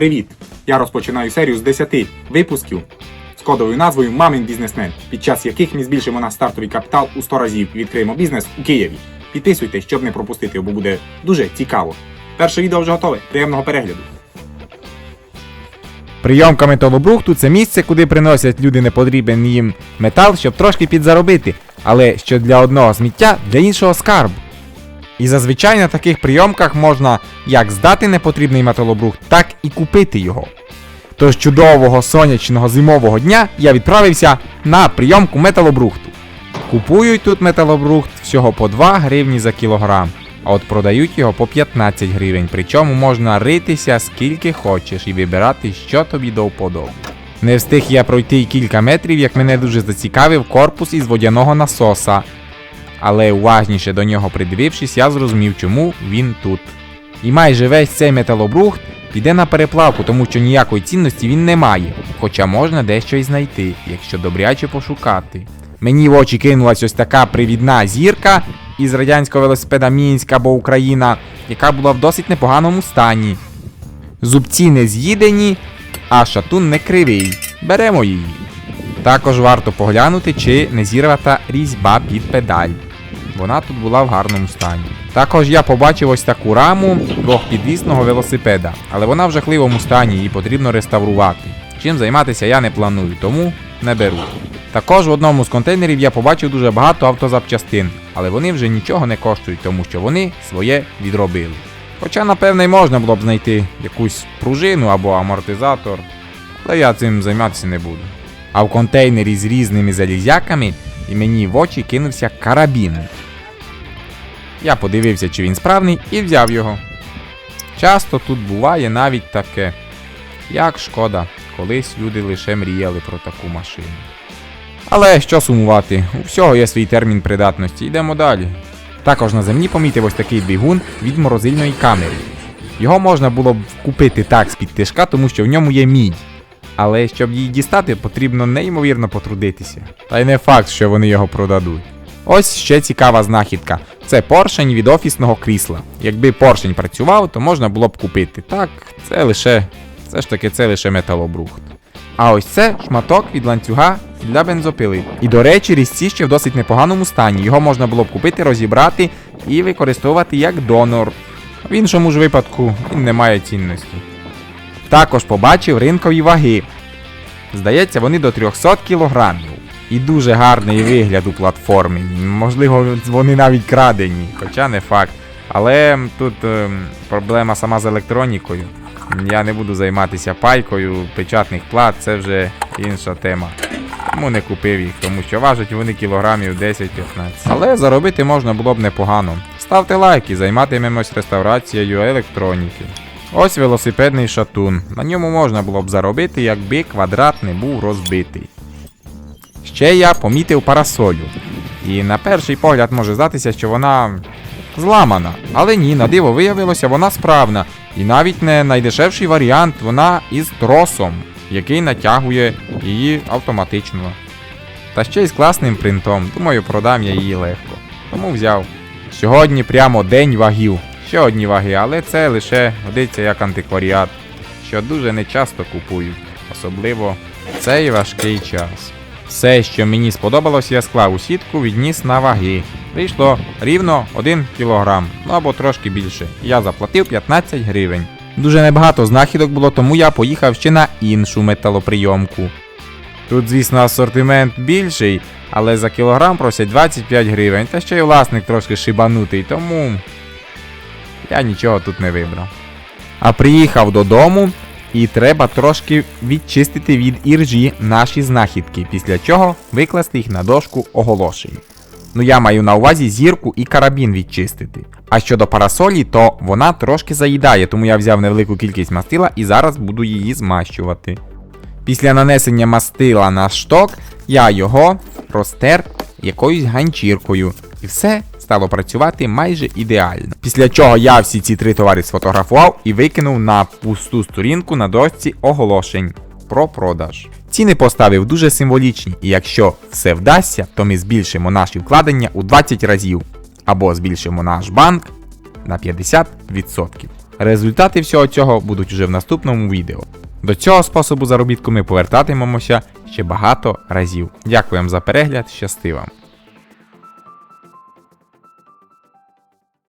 Привіт! Я розпочинаю серію з 10 випусків з кодовою назвою Мамин бізнесмен, під час яких ми збільшимо наш стартовий капітал у 100 разів і відкриємо бізнес у Києві. Підписуйтесь, щоб не пропустити, бо буде дуже цікаво. Перше відео вже готове. Приємного перегляду. Прийомка металобрухту це місце, куди приносять люди непотрібен їм метал, щоб трошки підзаробити, але що для одного сміття, для іншого скарб. І зазвичай на таких прийомках можна як здати непотрібний металобрухт, так і купити його. Тож чудового сонячного зимового дня я відправився на прийомку металобрухту. Купують тут металобрухт всього по 2 гривні за кілограм, а от продають його по 15 гривень, причому можна ритися скільки хочеш і вибирати, що тобі до вподоби. Не встиг я пройти кілька метрів, як мене дуже зацікавив корпус із водяного насоса. Але уважніше до нього придивившись, я зрозумів, чому він тут. І майже весь цей металобрухт піде на переплавку, тому що ніякої цінності він не має, хоча можна дещо й знайти, якщо добряче пошукати. Мені в очі кинулась ось така привідна зірка із радянського велосипеда Мінськ або Україна, яка була в досить непоганому стані. Зубці не з'їдені, а шатун не кривий. Беремо її. Також варто поглянути, чи не зірвата різьба під педаль. Вона тут була в гарному стані. Також я побачив ось таку раму двохпідвісного велосипеда, але вона в жахливому стані, її потрібно реставрувати. Чим займатися я не планую, тому не беру. Також в одному з контейнерів я побачив дуже багато автозапчастин, але вони вже нічого не коштують, тому що вони своє відробили. Хоча, напевне, й можна було б знайти якусь пружину або амортизатор, але я цим займатися не буду. А в контейнері з різними залізяками і мені в очі кинувся карабін. Я подивився, чи він справний, і взяв його. Часто тут буває навіть таке. Як шкода, колись люди лише мріяли про таку машину. Але що сумувати, у всього є свій термін придатності, йдемо далі. Також на землі помітив ось такий двигун від морозильної камери. Його можна було б купити так з-під тишка, тому що в ньому є мідь. Але щоб її дістати, потрібно неймовірно потрудитися. Та й не факт, що вони його продадуть. Ось ще цікава знахідка. Це поршень від офісного крісла. Якби поршень працював, то можна було б купити. Так, це лише. Все ж таки, це лише металобрухт. А ось це шматок від ланцюга для бензопили. І до речі, різці ще в досить непоганому стані. Його можна було б купити, розібрати і використовувати як донор. В іншому ж випадку він не має цінності. Також побачив ринкові ваги. Здається, вони до 300 кілограмів. І дуже гарний вигляд у платформі. Можливо, вони навіть крадені, хоча не факт. Але тут ем, проблема сама з електронікою. Я не буду займатися пайкою, печатних плат, це вже інша тема. Тому не купив їх, тому що важать вони кілограмів 10-15. Але заробити можна було б непогано. Ставте лайки, займатимемось реставрацією електроніки. Ось велосипедний шатун. На ньому можна було б заробити, якби квадрат не був розбитий. Ще я помітив парасолю. І на перший погляд може здатися, що вона зламана. Але ні, на диво виявилося, вона справна. І навіть не найдешевший варіант, вона із тросом, який натягує її автоматично. Та ще й з класним принтом. Думаю, продам я її легко. Тому взяв. Сьогодні прямо день вагів. Ще одні ваги, але це лише годиться як антикваріат, що дуже нечасто купують, особливо в цей важкий час. Все, що мені сподобалось, я склав у сітку, відніс на ваги. Вийшло рівно 1 кг, ну або трошки більше. Я заплатив 15 гривень. Дуже небагато знахідок було, тому я поїхав ще на іншу металоприйомку. Тут, звісно, асортимент більший, але за кілограм просять 25 гривень, та ще й власник трошки шибанутий, тому я нічого тут не вибрав. А приїхав додому, і треба трошки відчистити від іржі наші знахідки, після чого викласти їх на дошку оголошень. Ну я маю на увазі зірку і карабін відчистити. А щодо парасолі, то вона трошки заїдає, тому я взяв невелику кількість мастила і зараз буду її змащувати. Після нанесення мастила на шток я його розтер якоюсь ганчіркою. І все стало працювати майже ідеально. Після чого я всі ці три товари сфотографував і викинув на пусту сторінку на дошці оголошень про продаж. Ціни поставив дуже символічні, і якщо все вдасться, то ми збільшимо наші вкладення у 20 разів або збільшимо наш банк на 50%. Результати всього цього будуть вже в наступному відео. До цього способу заробітку ми повертатимемося ще багато разів. Дякую за перегляд, щасти вам!